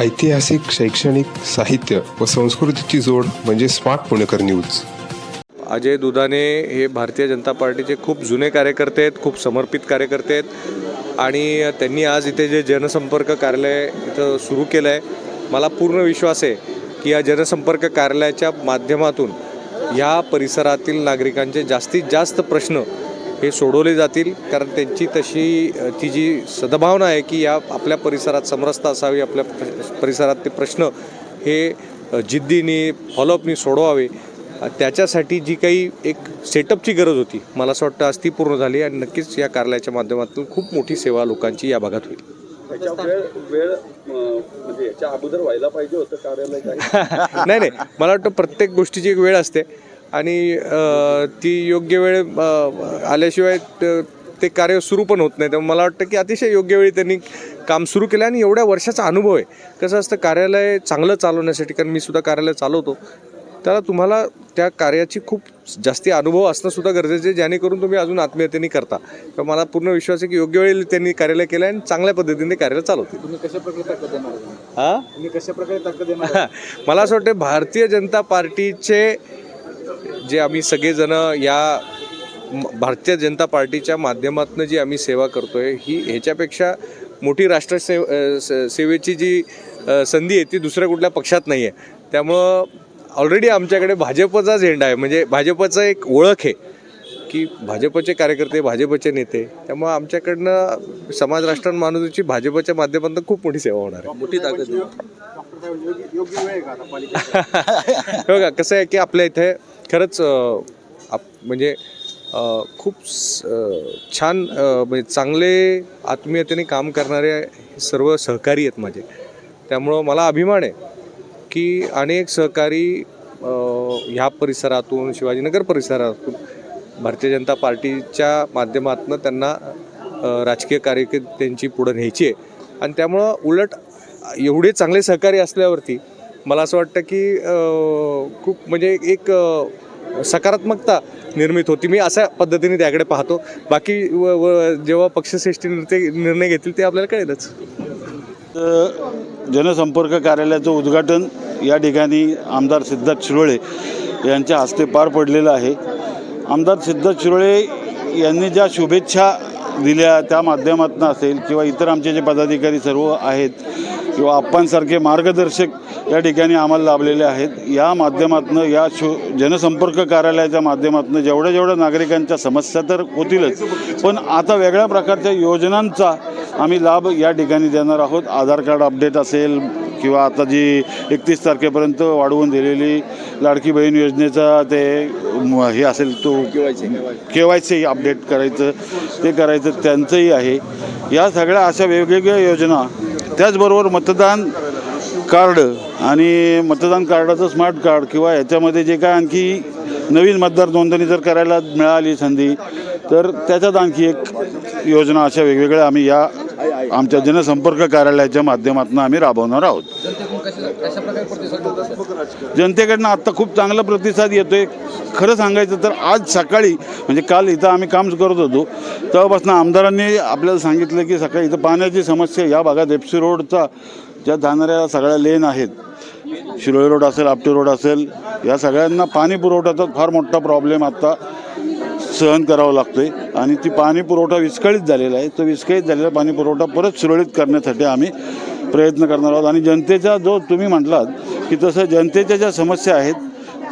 ऐतिहासिक शैक्षणिक साहित्य व संस्कृतीची जोड म्हणजे स्मार्ट पुणेकर न्यूज. अजय दुधाने हे भारतीय जनता पार्टीचे खूप जुने कार्यकर्ते आहेत खूप समर्पित कार्यकर्ते आहेत आणि त्यांनी आज इथे जे जनसंपर्क कार्यालय इथं सुरू केलं आहे मला पूर्ण विश्वास आहे की या जनसंपर्क कार्यालयाच्या माध्यमातून या परिसरातील नागरिकांचे जास्तीत जास्त प्रश्न हे सोडवले जातील कारण त्यांची तशी ती जी सद्भावना आहे की या आपल्या परिसरात समरसता असावी आपल्या परिसरात ते प्रश्न हे जिद्दीने फॉलोअपनी सोडवावे. त्याच्यासाठी जी काही एक सेटअपची गरज होती मला असं वाटतं आज ती पूर्ण झाली आणि नक्कीच या कार्यालयाच्या माध्यमातून खूप मोठी सेवा लोकांची या भागात होईल. म्हणजे याच्या अगोदर व्हायला पाहिजे होतं कार्यालय काही? नाही नाही. मला वाटतं प्रत्येक गोष्टीची एक वेळ असते. आणि ती योग्य वेळ आल्याशिवाय त- कार्य सुरू पण होत नाही. त्यामुळे मला वाटतं की अतिशय योग्य वेळी त्यांनी काम सुरू केलं आणि एवढ्या वर्षाचा अनुभव आहे. कसं असतं कार्यालय चांगलं चालवण्यासाठी कारण मी सुद्धा कार्यालय चालवतो त्याला तुम्हाला त्या कार्याची खूप जास्ती अनुभव असणं सुद्धा गरजेचं आहे जेणेकरून तुम्ही अजून आत्मीयतेने करता. तर मला पूर्ण विश्वास आहे की योग्य वेळी त्यांनी कार्यालय केलं आणि चांगल्या पद्धतीने ते कार्यालय चालवतील. तुम्ही कशा प्रकारे ताकद देणार हां? तुम्ही कशा प्रकारे ताकद देणार मला असं वाटतं भारतीय जनता पार्टीचे जे आम्ही सगळेजण या भारतीय जनता पार्टीच्या माध्यमातून जी आम्ही सेवा करतोय ही ह्याच्यापेक्षा मोठी राष्ट्रसेव स- सेवेची जी संधी आहे ती दुसऱ्या कुठल्या पक्षात नाही आहे त्यामुळं ऑलरेडी आमच्याकडे भाजपचा झेंडा आहे. म्हणजे भाजपचं एक ओळख आहे. की भाजपचे कार्यकर्ते भाजपचे नेते त्यामुळं आमच्याकडनं समाज राष्ट्र माणूसची भाजपच्या माध्यमातून खूप मोठी सेवा होणार आहे. मोठी ताकद बघा कसं आहे की आपल्या इथे खरंच आप म्हणजे खूप छान म्हणजे चांगले आत्मीयतेने काम करणारे सर्व सहकारी आहेत माझे. त्यामुळं मला अभिमान आहे की अनेक सहकारी ह्या परिसरातून शिवाजीनगर परिसरातून भारतीय जनता पार्टीच्या माध्यमातून त्यांना राजकीय कार्य त्यांची पुढं न्यायची आहे. आणि त्यामुळं उलट एवढे चांगले सहकारी असल्यावरती मला असं वाटतं की खूप म्हणजे एक सकारात्मकता निर्मित होती. मी अशा पद्धतीने त्याकडे पाहतो. बाकी व व जेव्हा पक्षश्रेष्ठी निर्णय निर्णय घेतील ते आपल्याला कळेलच. जनसंपर्क कार्यालयाचं उद्घाटन या ठिकाणी आमदार सिद्धार्थ शिरोळे यांच्या हस्ते पार पडलेलं आहे. आमदार सिद्धार्थ शिरोळे यांनी ज्या शुभेच्छा दिल्या त्या माध्यमातून असेल किंवा इतर आमचे जे पदाधिकारी सर्व आहेत किंवा आप्पांसारखे मार्गदर्शक या ठिकाणी आम्हाला लाभलेले आहेत या माध्यमातून या शो जनसंपर्क कार्यालयाच्या माध्यमातून जेवढ्या जेवढ्या नागरिकांच्या समस्या तर होतीलच पण आता वेगळ्या प्रकारच्या योजनांचा आम्ही लाभ या ठिकाणी देणार आहोत. आधार कार्ड अपडेट असेल किंवा आता जी एकतीस तारखेपर्यंत वाढवून दिलेली लाडकी बहीण योजनेचा ते हे असेल तो के वाय सी अपडेट करायचं ते करायचं त्यांचंही आहे. या सगळ्या अशा वेगवेगळ्या योजना त्याचबरोबर मतदान कार्ड आणि मतदान कार्डाचं स्मार्ट कार्ड किंवा याच्यामध्ये जे काय आणखी नवीन मतदार नोंदणी जर करायला मिळाली संधी तर त्याच्यात आणखी एक योजना अशा वेगवेगळ्या आम्ही या आमच्या जनसंपर्क कार्यालयाच्या माध्यमातून आम्ही राबवणार आहोत. जनतेकडनं आत्ता खूप चांगला प्रतिसाद येतोय. खरं सांगायचं तर आज सकाळी म्हणजे काल इथं आम्ही काम करत होतो तेव्हापासून आमदारांनी आपल्याला सांगितलं की सकाळी इथं पाण्याची समस्या या भागात एफ सी रोडचा ज्या जाणाऱ्या सगळ्या लेन आहेत शिरोळी रोड असेल आपटे रोड असेल या सगळ्यांना पाणी पुरवठ्याचा फार मोठा प्रॉब्लेम आत्ता सहन करावा लागतोय. आणि ती पाणी पुरवठा विस्कळीत झालेला आहे. तो विस्कळीत झालेला पाणी पुरवठा परत सुरळीत करण्यासाठी आम्ही प्रयत्न करणार आहोत. आणि जनतेचा जो तुम्ही म्हटलात की तसं जनतेच्या ज्या समस्या आहेत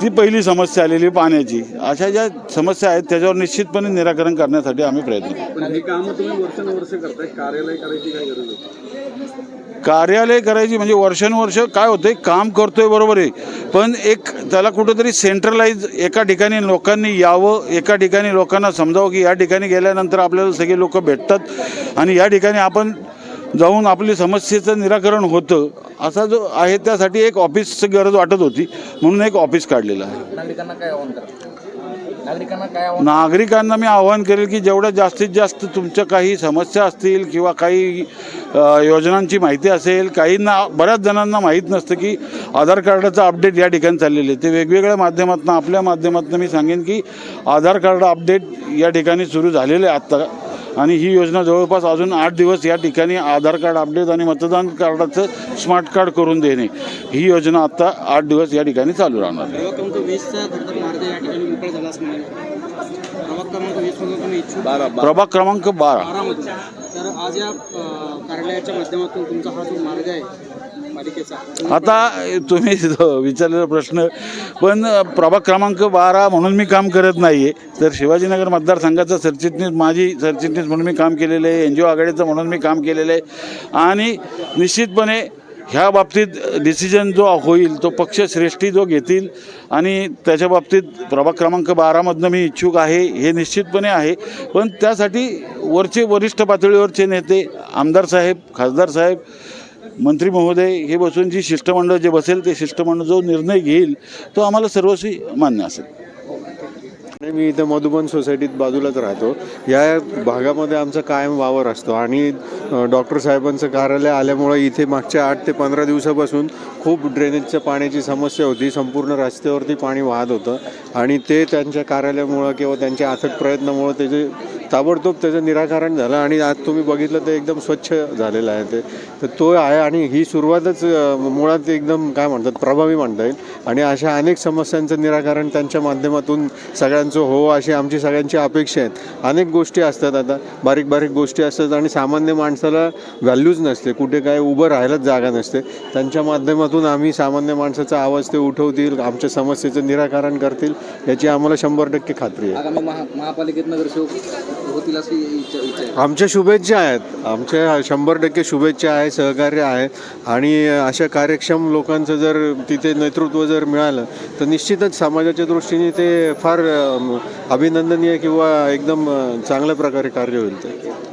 ती पहिली समस्या आलेली पाण्याची. अशा ज्या समस्या आहेत त्याच्यावर निश्चितपणे निराकरण करण्यासाठी आम्ही प्रयत्न करू कार्यालय करायची म्हणजे वर्षानुवर्ष काय होतंय? काम करतोय बरोबर आहे. पण एक त्याला कुठंतरी सेंट्रलाइज एका ठिकाणी लोकांनी यावं एका ठिकाणी लोकांना समजावं की या ठिकाणी गेल्यानंतर आपल्याला सगळे लोक भेटतात आणि या ठिकाणी आपण जाऊन आपली समस्येचं निराकरण होतं असा जो आहे त्यासाठी एक ऑफिसची गरज वाटत होती. म्हणून एक ऑफिस काढलेलं आहे. नागरिकांना काय नागरिकांना मी आवाहन करेल की जेवढ्या जास्तीत जास्त तुमच्या काही समस्या असतील किंवा काही अ, योजनांची माहिती असेल काहींना बऱ्याच जणांना माहीत नसतं की आधार कार्डाचं अपडेट या ठिकाणी चाललेलं आहे. ते वेगवेगळ्या माध्यमातून आपल्या माध्यमातून मी सांगेन की आधार कार्ड अपडेट या ठिकाणी सुरू झालेलं आहे आत्ता. आणि ही योजना जवळपास अजून आठ दिवस या ठिकाणी आधार कार्ड अपडेट आणि मतदान कार्डाचं स्मार्ट कार्ड करून देणे. ही योजना आत्ता आठ दिवस या ठिकाणी चालू राहणार. आहे प्रभाग क्रमांक बारा तर आज या कार्यालयाच्या माध्यमातून तुमचा हा जो मार्ग आहे आता तुम्ही विचारलेला प्रश्न पण प्रभाग क्रमांक बारा म्हणून मी काम करत नाही आहे तर शिवाजीनगर मतदारसंघाचा सरचिटणीस माझी सरचिटणीस म्हणून मी काम केलेलं आहे. एन जी ओ आघाडीचं म्हणून मी काम केलेलं आहे. आणि निश्चितपणे ह्या बाबतीत डिसिजन जो होईल तो पक्षश्रेष्ठी जो घेतील आणि त्याच्या बाबतीत प्रभाग क्रमांक बारामधनं मी इच्छुक आहे हे निश्चितपणे आहे. पण त्यासाठी वरचे वरिष्ठ पातळीवरचे नेते आमदार साहेब खासदार साहेब मंत्री महोदय हे बसून जी शिष्टमंडळ जे बसेल ते शिष्टमंडळ जो निर्णय घेईल तो आम्हाला सर्वस्वी मान्य असेल. आणि मी इथं मधुबन सोसायटीत बाजूलाच राहतो. या भागामध्ये आमचा कायम वावर असतो आणि डॉक्टर साहेबांचं कार्यालय आल्यामुळे इथे मागच्या आठ ते पंधरा दिवसापासून खूप ड्रेनेजच्या पाण्याची समस्या होती. संपूर्ण रस्त्यावरती पाणी वाहत होतं. आणि ते त्यांच्या कार्यालयामुळं किंवा त्यांच्या अथक प्रयत्नामुळं त्याचे ताबडतोब त्याचं निराकरण झालं आणि आज तुम्ही बघितलं तर एकदम स्वच्छ झालेलं आहे ते. तर तो आहे आणि ही सुरुवातच मुळात एकदम काय म्हणतात प्रभावी म्हणता येईल. आणि अशा अनेक समस्यांचं निराकरण त्यांच्या माध्यमातून सगळ्यांचं हो अशी आमची सगळ्यांची अपेक्षा आहेत. अनेक गोष्टी असतात आता. बारीक बारीक गोष्टी असतात आणि सामान्य माणसाला व्हॅल्यूज नसते. कुठे काय उभं राहायलाच जागा नसते. त्यांच्या माध्यमातून आम्ही सामान्य माणसाचा आवाज ते उठवतील आमच्या समस्येचं निराकरण करतील याची आम्हाला शंभर टक्के खात्री आहे. महापालिकेत नगरसेवक होतील अशी इच्छा इच्छा आहे. आमच्या शुभेच्छा आहेत. आमच्या शंभर टक्के शुभेच्छा आहे सहकार्य आहे. आणि अशा कार्यक्षम लोकांचं जर तिथे नेतृत्व जर मिळालं तर निश्चितच समाजाच्या दृष्टीने ते फार अभिनंदनीय किंवा एकदम चांगल्या प्रकारे कार्य होईल ते.